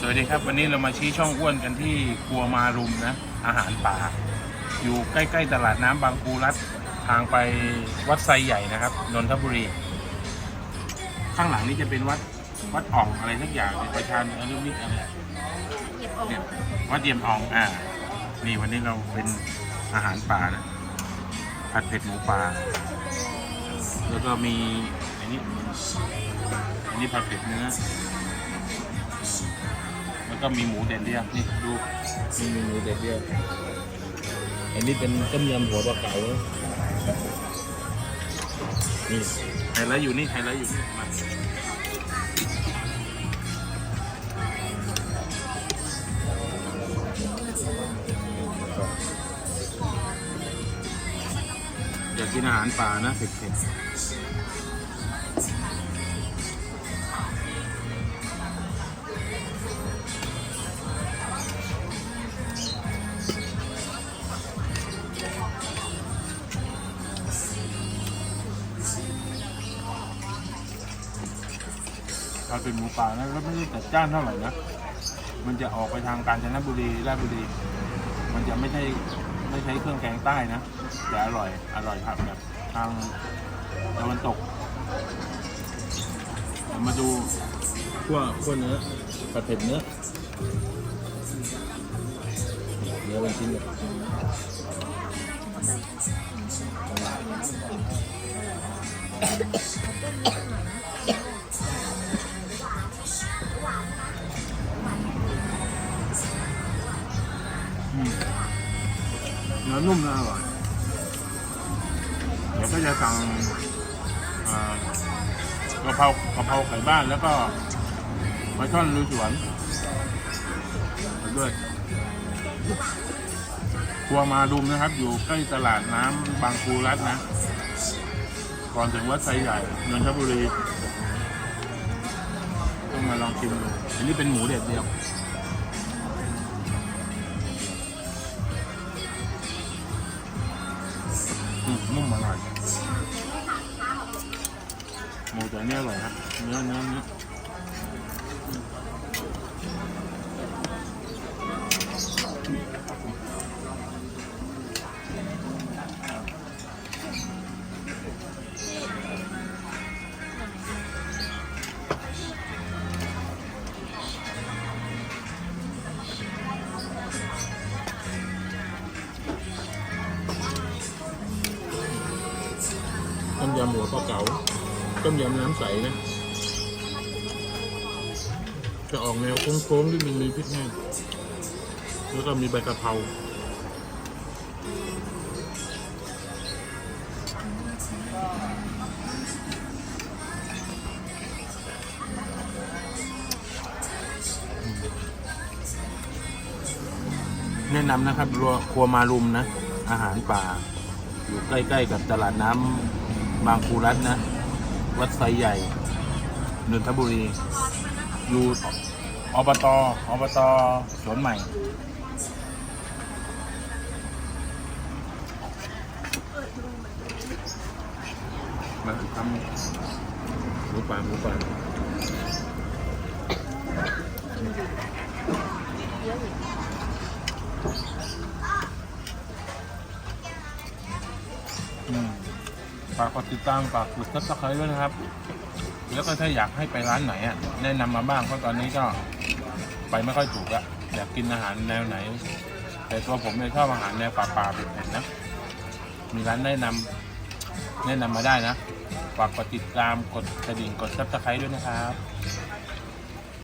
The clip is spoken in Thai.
สวัสดีครับวันนี้เรามาชี้ช่องอ้วนกันที่ครัวมารุมนะ อาหารป่า อยู่ใกล้ๆตลาดน้ำบางปูรัดทางไปวัดไซใหญ่นะครับนนทบุรี ข้างหลังนี่จะเป็นวัดวัดอ่องอะไรสักอย่างเนี่ยประชานอนุมิตรอะไรเนี่ยวัดเดียมอ่องอ่า นี่วันนี้เราเป็นอาหารป่านะผัดเผ็ดหมูป่า แล้วก็มีอันนี้อันนี้ผัดเผ็ดเนื้อ ก็มีหมูเด็ดเดียวนี่ดูนี่มีหมูเด็ดเดียวอันนี้เป็นต้มยำหัวปลาเก๋านะนี่ไฮไลท์อยู่นี่ไฮไลท์อยู่นี่มาอยากกินอาหารป่านะเผ็ดๆ ถ้าเป็นหมูป่านะแล้วไม่ได้จัดจ้านเท่าไหร่นะมันจะออกไปทางกาญจนบุรีราชบุรี มันจะไม่ใช่ไม่ใช้เครื่องแกงใต้นะแต่อร่อยอร่อยครับแบบทางตะวันตกเรามาดูขั้วขั้วเนื้อผัดเผ็ดเนื้อเนื้อเป็นชิ้นเลยอื นื้อนุ่มนะอร่อยเดี๋ยวก็จะสั่งอ่ากะเพรากะเพราไก่บ้านแล้วก็ปลาช่อนลุยสวนไปด้วยครัวมาดุมนะครับ อยู่ใกล้ตลาดน้ำบางปูรัดนะ ก่อนถึงวัดไซใหญ่นนทบุรีต้องมาลองชิมดูอันนี้เป็นหมูเด็ดเดียว อืมนุ่มอร่อยหมูตัวนี้อร่อยครับเนื้อเนื้อเนื้อ ยำหัวปลาเก๋าต้มยำน้ำใสนะ จะออกแนวโค้งๆที่มันมีพริกแห้งแล้วก็มีใบกะเพราแนะนำนะครับรัวครัวมารุมนะ อาหารป่า อยู่ใกล้ ๆ กับตลาดน้ำ บางครูรัตนะ วัดไซใหญ่ นนทบุรี อยู่อบตอบตสวนใหม่ มาทำหมูป่าหมูป่าอืม ฝากกดติดตามฝากกดซับสไครต์ด้วยนะครับ แล้วก็ถ้าอยากให้ไปร้านไหนอะแนะนำมาบ้างเพราะตอนนี้ก็ไปไม่ค่อยถูกอะอยากกินอาหารแนวไหน แต่ตัวผมเนี่ยชอบอาหารแนวป่าๆเผ็ดๆนะ มีร้านแนะนำแนะนำมาได้นะ ฝากกดติดตามกดกระดิ่งกดซับสไครต์ด้วยนะครับ